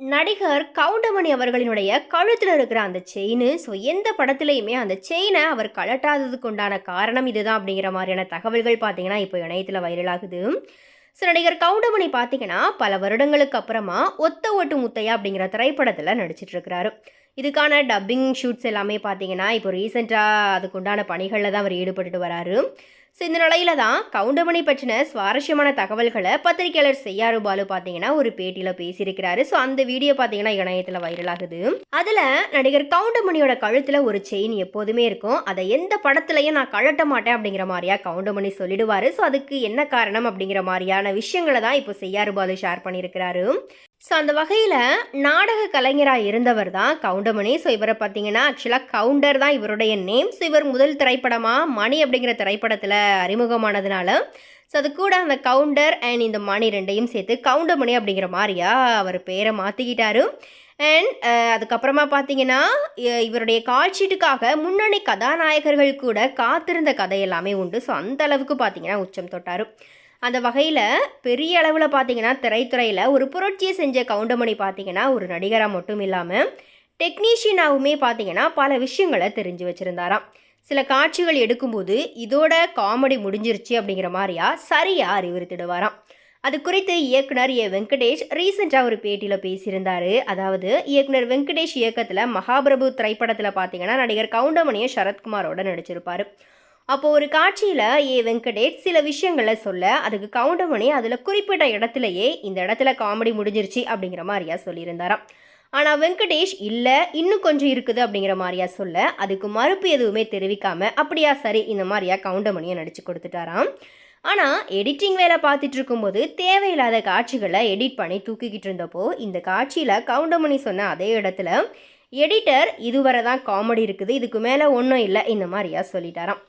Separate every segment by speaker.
Speaker 1: நடிகர் கவுண்டமணி அவர்களினுடைய கழுத்தில் இருக்கிற அந்த செயின் ஸோ எந்த படத்துலையுமே அந்த செயினை அவர் கலட்டாததுக்கு உண்டான காரணம் இதுதான் அப்படிங்கிற மாதிரியான தகவல்கள் பார்த்தீங்கன்னா இப்போ இணையத்தில் வைரலாகுது. ஸோ நடிகர் கவுண்டமணி பார்த்தீங்கன்னா பல வருடங்களுக்கு அப்புறமா ஒத்த ஓட்டு முத்தையா அப்படிங்கிற திரைப்படத்தில் நடிச்சிட்டு இருக்கிறாரு. இதுக்கான டப்பிங் ஷூட்ஸ் எல்லாமே பார்த்தீங்கன்னா இப்போ ரீசெண்டாக அதுக்குண்டான பணிகளில் தான் அவர் ஈடுபட்டுட்டு வராரு. ஸோ இந்த நிலையில தான் கவுண்டமணி பற்றின சுவாரஸ்யமான தகவல்களை பத்திரிகையாளர் செய்யாறு பாலு பார்த்தீங்கன்னா ஒரு பேட்டியில் பேசியிருக்கிறாரு. ஸோ அந்த வீடியோ பார்த்தீங்கன்னா இணையத்தில் வைரலாகுது. அதில் நடிகர் கவுண்டமணியோட கழுத்தில் ஒரு செயின் எப்போதுமே இருக்கும். அதை எந்த படத்துலையும் நான் கழட்ட மாட்டேன் அப்படிங்கிற மாதிரியா கவுண்டமணி சொல்லிடுவார். ஸோ அதுக்கு என்ன காரணம் அப்படிங்கிற மாதிரியான விஷயங்களை தான் இப்போ செய்யாறு பாலு ஷேர் பண்ணியிருக்கிறாரு. ஸோ அந்த வகையில் நாடக கலைஞராக இருந்தவர் தான் கவுண்டமணி. ஸோ இவரை பார்த்தீங்கன்னா ஆக்சுவலாக கவுண்டர் தான் இவருடைய நேம் ஸோ இவர் முதல் திரைப்படமாக மணி அப்படிங்கிற திரைப்படத்தில் அறிமுகமானதுனால. ஸோ அது கூட அந்த கவுண்டர் அண்ட் இந்த மணி ரெண்டையும் சேர்த்து கவுண்டமணி அப்படிங்கிற மாதிரியா அவர் பேரை மாற்றிக்கிட்டாரு அண்ட் அதுக்கப்புறமா பார்த்தீங்கன்னா இ- இவருடைய கால்ஷீட்டுக்காக முன்னணி கதாநாயகர்கள் கூட காத்திருந்த கதை எல்லாமே உண்டு. ஸோ அந்த அளவுக்கு பார்த்தீங்கன்னா உச்சம் தொட்டார். அந்த வகையில் பெரிய அளவில் பார்த்தீங்கன்னா திரைத்துறையில் ஒரு புரட்சியை செஞ்ச கவுண்டமணி பார்த்தீங்கன்னா ஒரு நடிகராக மட்டும் இல்லாமல் டெக்னீஷியனாகவுமே பார்த்தீங்கன்னா பல விஷயங்களை தெரிஞ்சு வச்சுருந்தாராம். சில காட்சிகள் எடுக்கும்போது இதோட காமெடி முடிஞ்சிருச்சு அப்படிங்கிற மாதிரியா சரியாக அறிவுறுத்திடுவாராம். அது குறித்து இயக்குனர் ஏ. வெங்கடேஷ் ரீசெண்டாக ஒரு பேட்டியில் பேசியிருந்தாரு. அதாவது இயக்குனர் வெங்கடேஷ் இயக்கத்தில் மகாபிரபு திரைப்படத்தில் பார்த்தீங்கன்னா நடிகர் கவுண்டமணியும் சரத்குமாரோட நடிச்சிருப்பார். அப்போ ஒரு காட்சியில் ஏ வெங்கடேஷ் சில விஷயங்களை சொல்ல அதுக்கு கவுண்டமணி அதில் குறிப்பிட்ட இடத்துலையே இந்த இடத்துல காமெடி முடிஞ்சிருச்சு அப்படிங்கிற மாதிரியா சொல்லியிருந்தாராம். ஆனால் வெங்கடேஷ் இல்லை இன்னும் கொஞ்சம் இருக்குது அப்படிங்கிற மாதிரியா சொல்ல அதுக்கு மறுப்பு எதுவுமே தெரிவிக்காம அப்படியா சரி இந்த மாதிரியா கவுண்டமணியை நடிச்சு கொடுத்துட்டாராம். ஆனால் எடிட்டிங் வேலை பார்த்துட்டு இருக்கும்போது தேவையில்லாத காட்சிகளை எடிட் பண்ணி தூக்கிக்கிட்டு இருந்தப்போ இந்த காட்சியில் கவுண்டமணி சொன்ன அதே இடத்துல எடிட்டர் இதுவரை தான் காமெடி இருக்குது இதுக்கு மேலே ஒன்றும் இல்லை இந்த மாதிரியா சொல்லிட்டாராம்.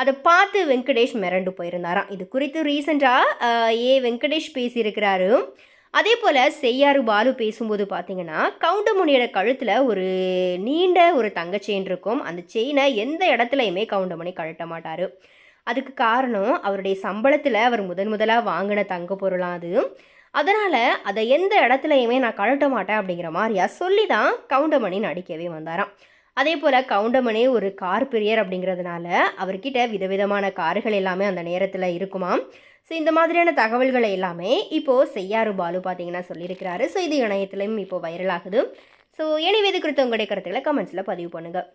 Speaker 1: அதை பார்த்து வெங்கடேஷ் மிரண்டு போயிருந்தாராம். இது குறித்து ரீசெண்டாக ஏ வெங்கடேஷ் பேசியிருக்கிறாரு. அதே போல் செய்யாறு பாலு பேசும்போது பார்த்தீங்கன்னா கவுண்டமணியோட கழுத்தில் ஒரு நீண்ட ஒரு தங்க செயின் இருக்கும். அந்த செயினை எந்த இடத்துலையுமே கவுண்டமணி கழட்ட மாட்டார். அதுக்கு காரணம் அவருடைய சம்பளத்தில் அவர் முதன் முதலாக வாங்கின தங்க பொருளாக அது. அதனால் அதை எந்த இடத்துலையுமே நான் கழட்ட மாட்டேன் அப்படிங்கிற மாதிரியா சொல்லி தான் கவுண்டமணி நடிக்கவே வந்தாராம். அதே போல் கவுண்டமனே ஒரு கார் பிரியர் அப்படிங்கிறதுனால அவர்கிட்ட விதவிதமான கார்கள் எல்லாமே அந்த நேரத்தில் இருக்குமாம் ஸோ இந்த மாதிரியான தகவல்களை எல்லாமே இப்போது செய்யாறு பாலு பார்த்தீங்கன்னா சொல்லியிருக்கிறாரு. ஸோ இது இணையத்திலையும் இப்போது வைரல் ஆகுது. ஸோ எனவே இது குறித்த உங்களுடைய கருத்துக்களை கமெண்ட்ஸில் பதிவு பண்ணுங்கள்